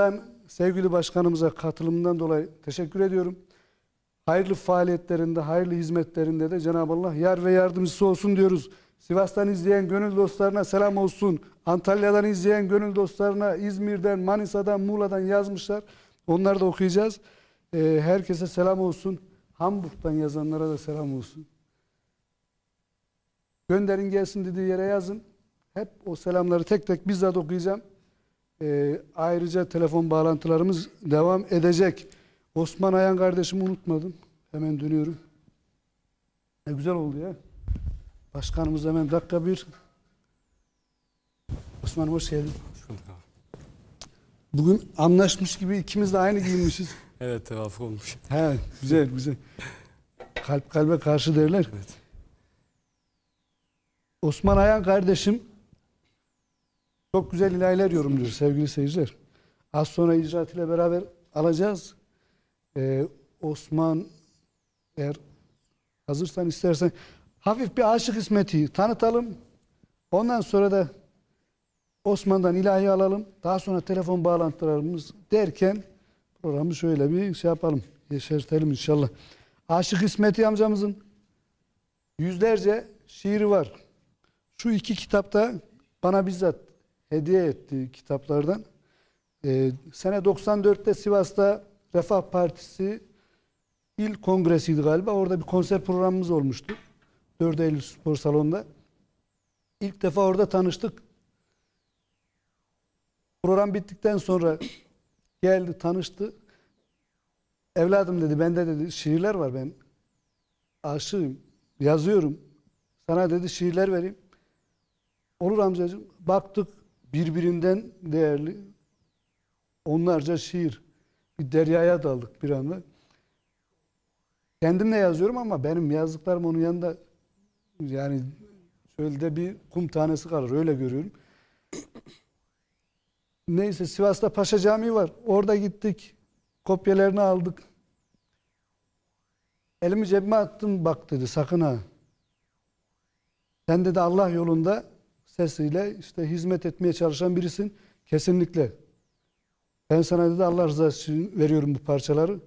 Ben sevgili başkanımıza katılımından dolayı teşekkür ediyorum. Hayırlı faaliyetlerinde, hayırlı hizmetlerinde de Cenab-ı Allah yar ve yardımcısı olsun diyoruz. Sivas'tan izleyen gönül dostlarına selam olsun. Antalya'dan izleyen gönül dostlarına İzmir'den, Manisa'dan, Muğla'dan yazmışlar. Onları da okuyacağız. Ee, herkese selam olsun. Hamburg'dan yazanlara da selam olsun. Gönderin gelsin dediği yere yazın. Hep o selamları tek tek bizzat okuyacağım. Ee, ayrıca telefon bağlantılarımız devam edecek. Osman Ayan kardeşimi unutmadım. Hemen dönüyorum. Ne güzel oldu ya. Başkanımız hemen dakika bir. Osman hoş geldin. Bugün anlaşmış gibi ikimiz de aynı giyinmişiz. Evet tevafuk olmuş. He, güzel güzel. Kalp kalbe karşı derler. Evet. Osman Ayan kardeşim çok güzel ilahiler yorumluyor sevgili seyirciler. Az sonra icraat ile beraber alacağız. Ee, Osman eğer hazırsan istersen hafif bir aşık ismeti tanıtalım. Ondan sonra da Osman'dan ilahi alalım. Daha sonra telefon bağlantılarımız derken programı şöyle bir şey yapalım. Yeşertelim inşallah. Aşık İsmeti amcamızın yüzlerce şiiri var. Şu iki kitapta bana bizzat hediye ettiği kitaplardan. Ee, sene 94'te Sivas'ta Refah Partisi il kongresiydi galiba. Orada bir konser programımız olmuştu. 4 Eylül Spor Salonu'nda. İlk defa orada tanıştık. Program bittikten sonra geldi tanıştı. Evladım dedi bende dedi şiirler var ben aşığım yazıyorum. Sana dedi şiirler vereyim. Olur amcacığım. Baktık birbirinden değerli onlarca şiir. Bir deryaya daldık bir anda. Kendim de yazıyorum ama benim yazdıklarım onun yanında yani şöyle de bir kum tanesi kalır öyle görüyorum. Neyse Sivas'ta Paşa Camii var. Orada gittik. Kopyalarını aldık. Elimi cebime attım bak dedi sakın ha. Sen dedi Allah yolunda sesiyle işte hizmet etmeye çalışan birisin. Kesinlikle. Ben sana dedi Allah rızası için veriyorum bu parçaları.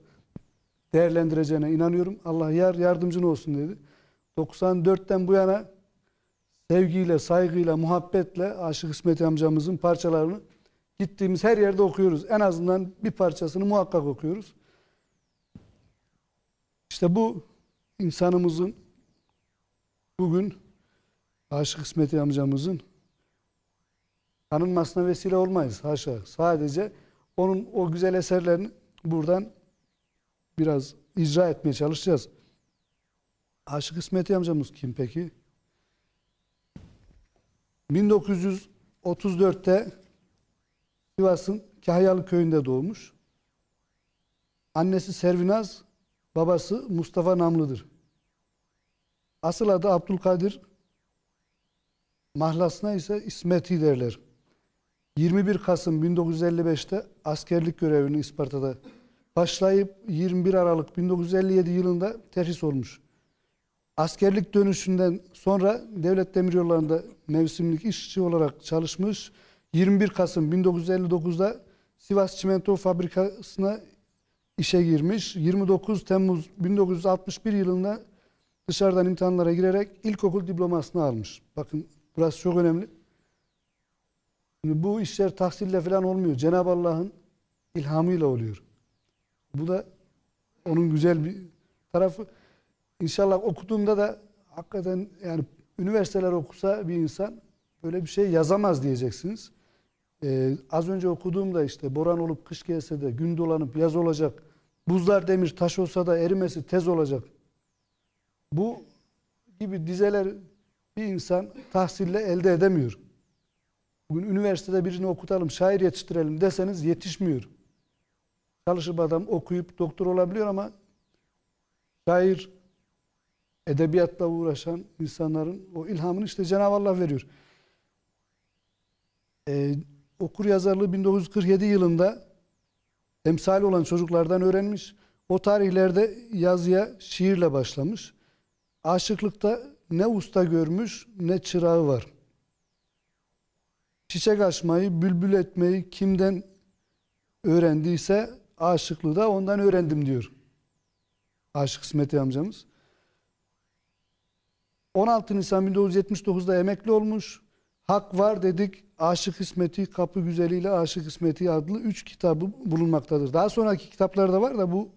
Değerlendireceğine inanıyorum. Allah yar yardımcın olsun dedi. 94'ten bu yana sevgiyle, saygıyla, muhabbetle Aşık İsmet amcamızın parçalarını gittiğimiz her yerde okuyoruz. En azından bir parçasını muhakkak okuyoruz. İşte bu insanımızın bugün Aşık İsmet amcamızın tanınmasına vesile olmayız haşa. Sadece onun o güzel eserlerini buradan biraz icra etmeye çalışacağız. Aşık İsmet amcamız kim peki? 1934'te Sivas'ın Kahyalı köyünde doğmuş. Annesi Servinaz, babası Mustafa Namlı'dır. Asıl adı Abdülkadir, mahlasına ise İsmeti derler. 21 Kasım 1955'te askerlik görevini Isparta'da başlayıp 21 Aralık 1957 yılında terhis olmuş. Askerlik dönüşünden sonra Devlet Demiryolları'nda mevsimlik işçi olarak çalışmış. 21 Kasım 1959'da Sivas Çimento Fabrikası'na işe girmiş. 29 Temmuz 1961 yılında dışarıdan imtihanlara girerek ilkokul diplomasını almış. Bakın burası çok önemli. Şimdi bu işler tahsille falan olmuyor. Cenab-ı Allah'ın ilhamıyla oluyor. Bu da onun güzel bir tarafı. İnşallah okuduğumda da hakikaten yani üniversiteler okusa bir insan böyle bir şey yazamaz diyeceksiniz. Ee, az önce okuduğumda işte boran olup kış gelse de gün dolanıp yaz olacak. Buzlar demir taş olsa da erimesi tez olacak. Bu gibi dizeler bir insan tahsille elde edemiyor. Bugün üniversitede birini okutalım, şair yetiştirelim deseniz yetişmiyor. Çalışıp adam okuyup doktor olabiliyor ama şair, edebiyatla uğraşan insanların o ilhamını işte Cenab-ı Allah veriyor. Ee, okur yazarlığı 1947 yılında emsali olan çocuklardan öğrenmiş. O tarihlerde yazıya şiirle başlamış. Aşıklıkta ne usta görmüş ne çırağı var. Çiçek açmayı, bülbül etmeyi kimden öğrendiyse aşıklığı da ondan öğrendim diyor. Aşık İsmet amcamız. 16 Nisan 1979'da emekli olmuş. Hak var dedik. Aşık İsmet'i, Kapı Güzeli ile Aşık İsmet'i adlı 3 kitabı bulunmaktadır. Daha sonraki kitaplar da var da bu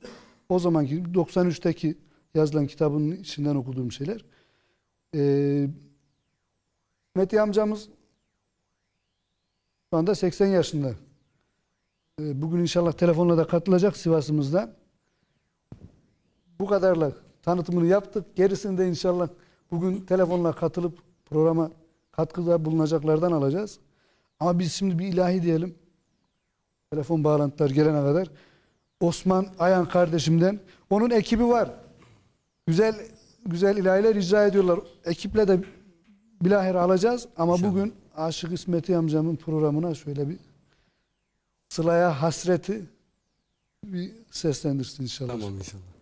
o zamanki 93'teki yazılan kitabın içinden okuduğum şeyler. Ee, İsmet'i amcamız şu anda 80 yaşında. Ee, Bugün inşallah telefonla da katılacak Sivas'ımızdan. Bu kadarla tanıtımını yaptık. Gerisini de inşallah bugün telefonla katılıp programa katkıda bulunacaklardan alacağız. Ama biz şimdi bir ilahi diyelim. Telefon bağlantılar gelene kadar. Osman Ayan kardeşimden. Onun ekibi var. Güzel güzel ilahiler icra ediyorlar. Ekiple de bilahare alacağız. Ama İnşallah. bugün Aşık İsmeti amcamın programına şöyle bir Sıla'ya hasreti bir seslendirsin inşallah. Tamam inşallah.